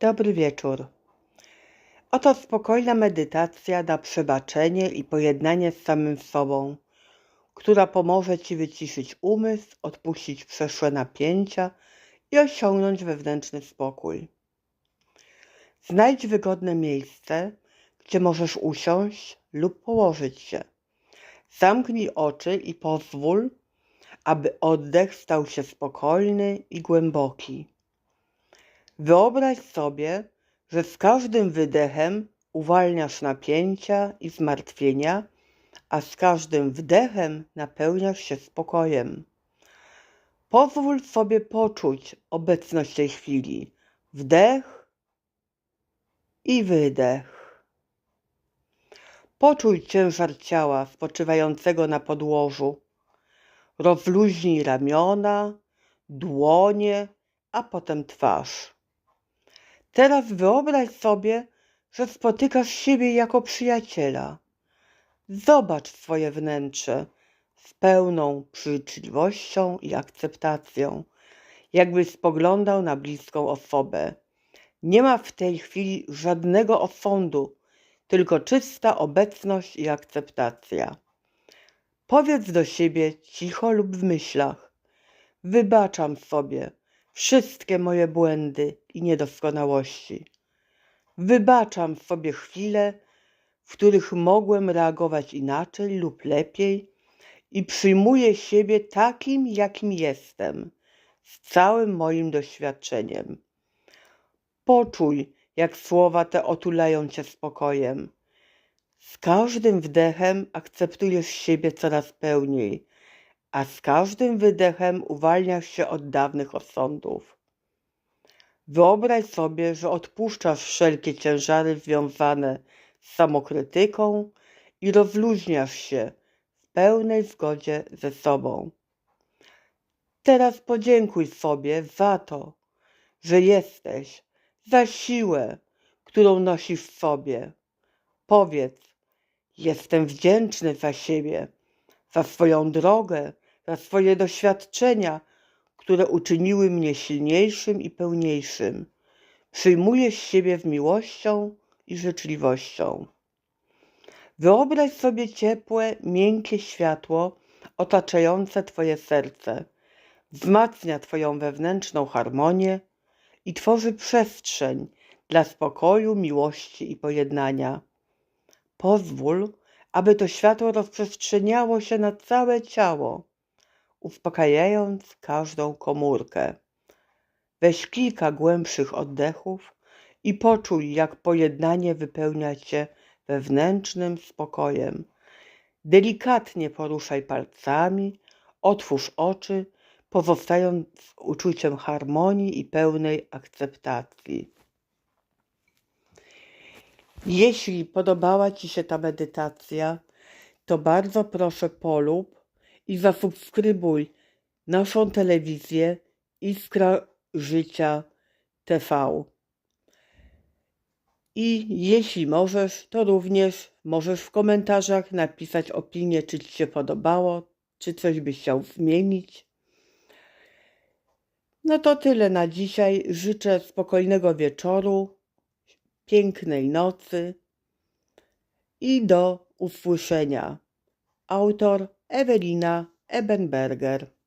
Dobry wieczór. Oto spokojna medytacja na przebaczenie i pojednanie z samym sobą, która pomoże Ci wyciszyć umysł, odpuścić przeszłe napięcia i osiągnąć wewnętrzny spokój. Znajdź wygodne miejsce, gdzie możesz usiąść lub położyć się. Zamknij oczy i pozwól, aby oddech stał się spokojny i głęboki. Wyobraź sobie, że z każdym wydechem uwalniasz napięcia i zmartwienia, a z każdym wdechem napełniasz się spokojem. Pozwól sobie poczuć obecność tej chwili. Wdech i wydech. Poczuj ciężar ciała spoczywającego na podłożu. Rozluźnij ramiona, dłonie, a potem twarz. Teraz wyobraź sobie, że spotykasz siebie jako przyjaciela. Zobacz swoje wnętrze z pełną życzliwością i akceptacją, jakbyś spoglądał na bliską osobę. Nie ma w tej chwili żadnego osądu, tylko czysta obecność i akceptacja. Powiedz do siebie cicho lub w myślach: Wybaczam sobie wszystkie moje błędy i niedoskonałości. Wybaczam sobie chwile, w których mogłem reagować inaczej lub lepiej i przyjmuję siebie takim, jakim jestem, z całym moim doświadczeniem. Poczuj, jak słowa te otulają cię spokojem. Z każdym wdechem akceptujesz siebie coraz pełniej, a z każdym wydechem uwalniasz się od dawnych osądów. Wyobraź sobie, że odpuszczasz wszelkie ciężary związane z samokrytyką i rozluźniasz się w pełnej zgodzie ze sobą. Teraz podziękuj sobie za to, że jesteś, za siłę, którą nosisz w sobie. Powiedz, jestem wdzięczny za siebie, za swoją drogę, za swoje doświadczenia, które uczyniły mnie silniejszym i pełniejszym. Przyjmuję siebie z miłością i życzliwością. Wyobraź sobie ciepłe, miękkie światło otaczające Twoje serce. Wzmacnia Twoją wewnętrzną harmonię i tworzy przestrzeń dla spokoju, miłości i pojednania. Pozwól, aby to światło rozprzestrzeniało się na całe ciało, uspokajając każdą komórkę. Weź kilka głębszych oddechów i poczuj, jak pojednanie wypełnia cię wewnętrznym spokojem. Delikatnie poruszaj palcami, otwórz oczy, pozostając z uczuciem harmonii i pełnej akceptacji. Jeśli podobała Ci się ta medytacja, to bardzo proszę polub i zasubskrybuj naszą telewizję Iskra Życia TV. I jeśli możesz, to również możesz w komentarzach napisać opinię, czy Ci się podobało, czy coś byś chciał zmienić. No to tyle na dzisiaj. Życzę spokojnego wieczoru, pięknej nocy i do usłyszenia. Autor Ewelina Ebenberger.